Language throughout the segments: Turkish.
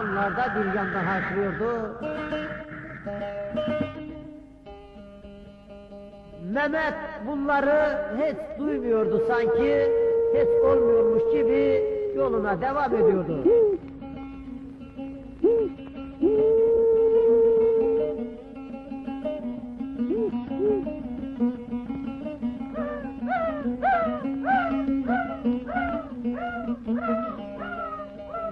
Onlar da bir yandan haykırıyordu. Mehmet bunları hiç duymuyordu sanki, hiç olmuyormuş gibi yoluna devam ediyordu.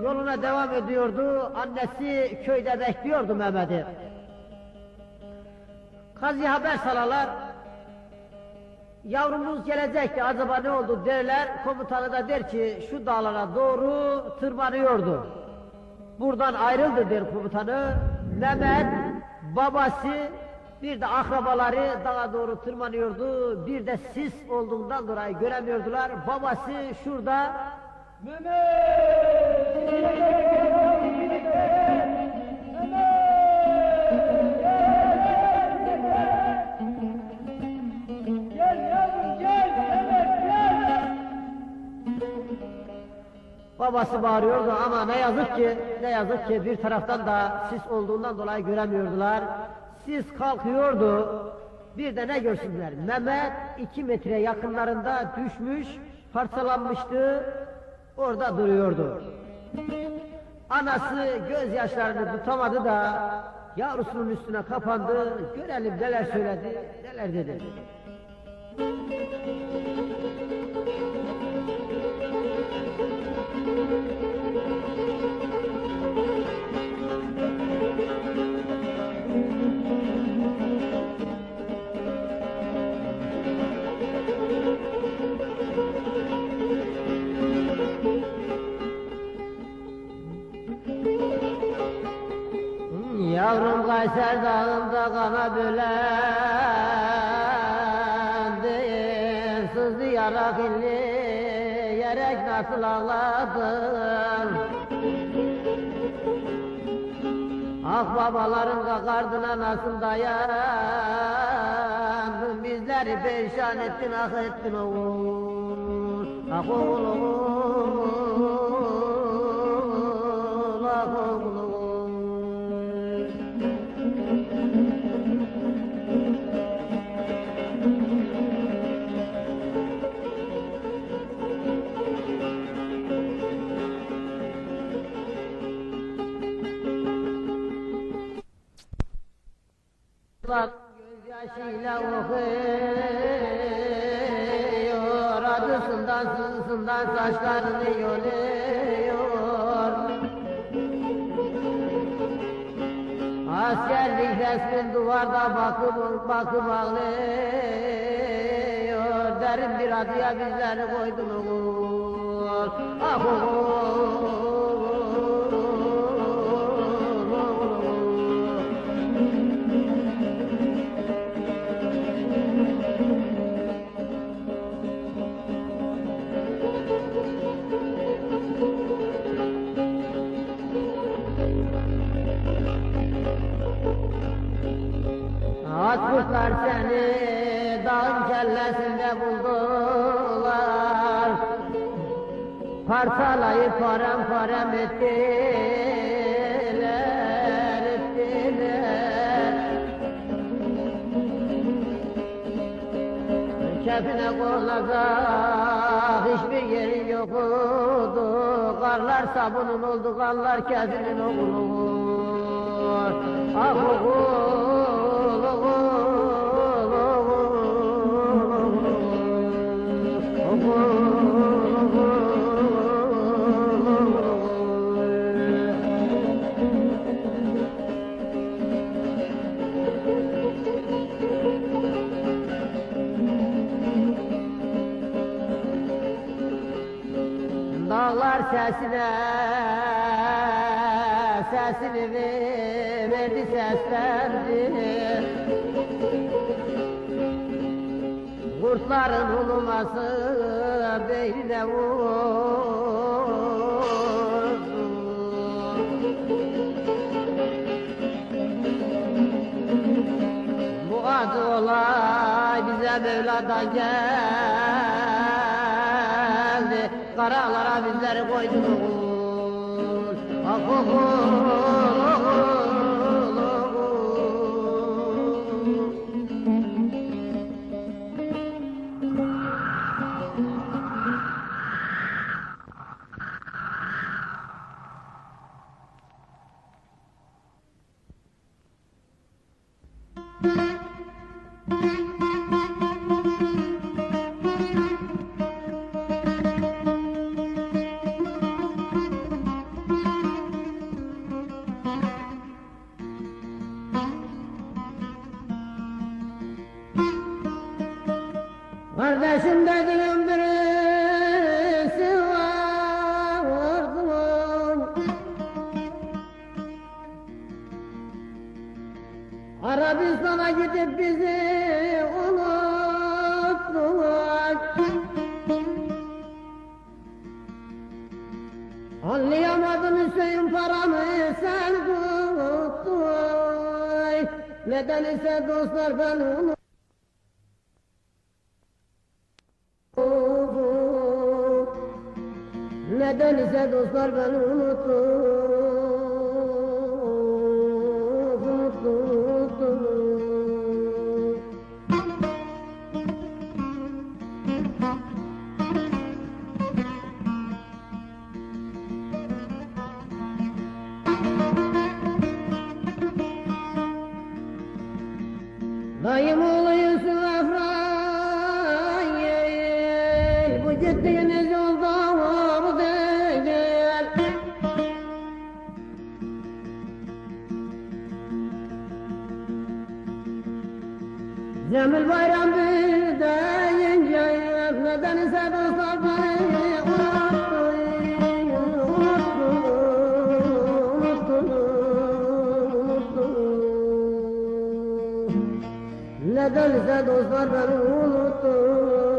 Yoluna devam ediyordu, annesi köyde bekliyordu Mehmet'i. Kazı haber salalar, yavrumuz gelecekti acaba ne oldu derler, komutanı da der ki şu dağlara doğru tırmanıyordu. Buradan ayrıldı der komutanı, Mehmet, babası, bir de akrabaları dağa doğru tırmanıyordu, bir de sis olduğundan dolayı göremiyordular, babası şurada Babası bağırıyordu ama ne yazık ki, ne yazık ki bir taraftan da sis olduğundan dolayı göremiyordular. Sis kalkıyordu. Bir de ne görsünler? Mehmet iki metre yakınlarında düşmüş, parçalanmıştı. Orada duruyordu. Anası gözyaşlarını tutamadı da yavrusunun üstüne kapandı. Görelim neler söyledi, neler dedi. Yavrum Kayser dağında kana bölendi Sızlayarak inleyerek nasıl ağladın Ah babaların kakardına nasıl dayandın Bizleri perişan ettin ah ettin oğul Ah oğul oğul Ah oğul oğul Bak gözyaşıyla okuyor Acısından sızısından saçlarını yoluyor. Askerlik resmin duvarda bakıp bakıp ağlıyor. Derin bir acıya bizleri koydun oğul Ah oğul Kuşlar seni dağın kellesinde buldular. Parçalayıp parem parem ettiler, ettiler. Kefine konulacak hiçbir yerin yoktu. Karlar sabunun oldu, karlar kefinin oğlu. Ah oğul, sesine sesini ver- verdi. Seslendi Kurtların uluması beynine vurdu. Bu acı olay bize Mevla'dan geldi Karalara bizleri koydun oğul Ah oğul, oğul, oğul. Kardeşim dediğim birisi vardı Arabistan'a gidip bizi unuttular. Anlayamadım Hüseyin paramı sen tuttun Neden ise dostlar ben unuttum Neden ise dostlar beni unuttu Nedense dostlar